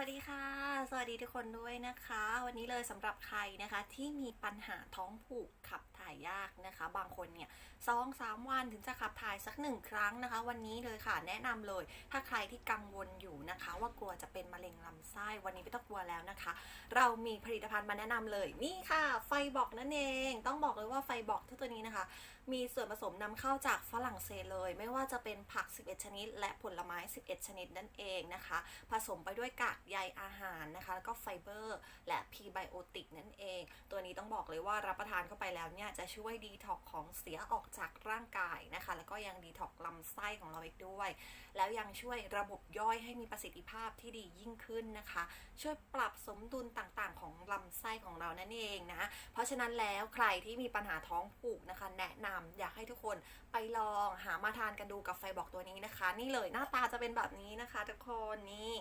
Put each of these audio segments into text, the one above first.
วัสดีค่ะ สวัสดีทุกคนด้วยนะคะ วันนี้เลยสำหรับใครนะคะที่มีปัญหาท้องผูกขับถ่ายยากนะคะ บางคนเนี่ยสองสามวันถึงจะขับถ่ายสักหนึ่งครั้งนะคะ วันนี้เลยค่ะแนะนำเลย ถ้าใครที่กังวลอยู่นะคะ ว่ากลัวจะเป็นมะเร็งลำไส้วันนี้ไม่ต้องกลัวแล้วนะคะ เรามีผลิตภัณฑ์มาแนะนำเลยนี่ค่ะ ไฟบอกนั่นเอง ต้องบอกเลยว่าไฟบอกที่ตัวนี้นะคะ มีส่วนผสมนำเข้าจากฝรั่งเศสเลย ไม่ว่าจะเป็นผัก 11 ชนิด และผลไม้ 11 ชนิดนั่นเองนะคะ ผสมไปด้วยกากใยอาหารนะคะ แล้วก็ไฟเบอร์ และพรีไบโอติกนั่นเอง ตัวนี้ต้องบอกเลยว่ารับประทานเข้าไปแล้วเนี่ย จะช่วยดีท็อกของเสียออกจากร่างกายนะคะ แล้วก็ยังดีท็อกลำไส้ของเราอีกด้วย แล้วยังช่วยระบบย่อยให้มีประสิทธิภาพที่ดียิ่งขึ้นนะคะ ช่วยปรับสมดุลต่างๆ ของลำไส้ของเรานั่นเองนะ เพราะฉะนั้นแล้วใครที่มีปัญหาท้องผูกนะคะ แนะนำอยากให้ทุกคนไปลองหามาทานกันดูกับไฟบอกตัวนี้นะคะ นี่เลยหน้าตาจะเป็นแบบนี้นะคะ ทุกคนนี่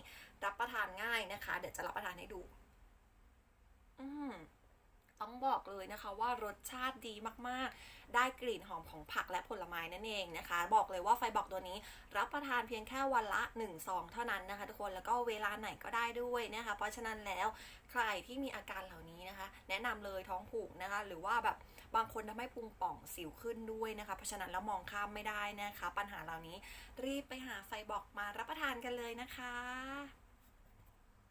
รับประ เดี๋ยวจะรับประทานให้ดู อืมต้องบอกเลยนะคะว่ารสชาติดีมากๆ ได้กลิ่นหอมของผักและผลไม้นั่นเองนะคะ บอกเลยว่าไฟบอกตัวนี้รับประทานเพียงแค่วันละ1ซองเท่านั้นนะคะ ทุกคนแล้วก็เวลาไหนก็ได้ด้วยนะคะ เพราะฉะนั้นแล้วใครที่มีอาการเหล่านี้นะคะ แนะนำเลยท้องผูกนะคะ หรือว่าแบบบางคนทำให้พุงป่องสิวขึ้นด้วยนะคะ เพราะฉะนั้นแล้วมองข้ามไม่ได้นะคะ ปัญหาเหล่านี้รีบไปหาไฟบอกมารับประทานกันเลยนะคะ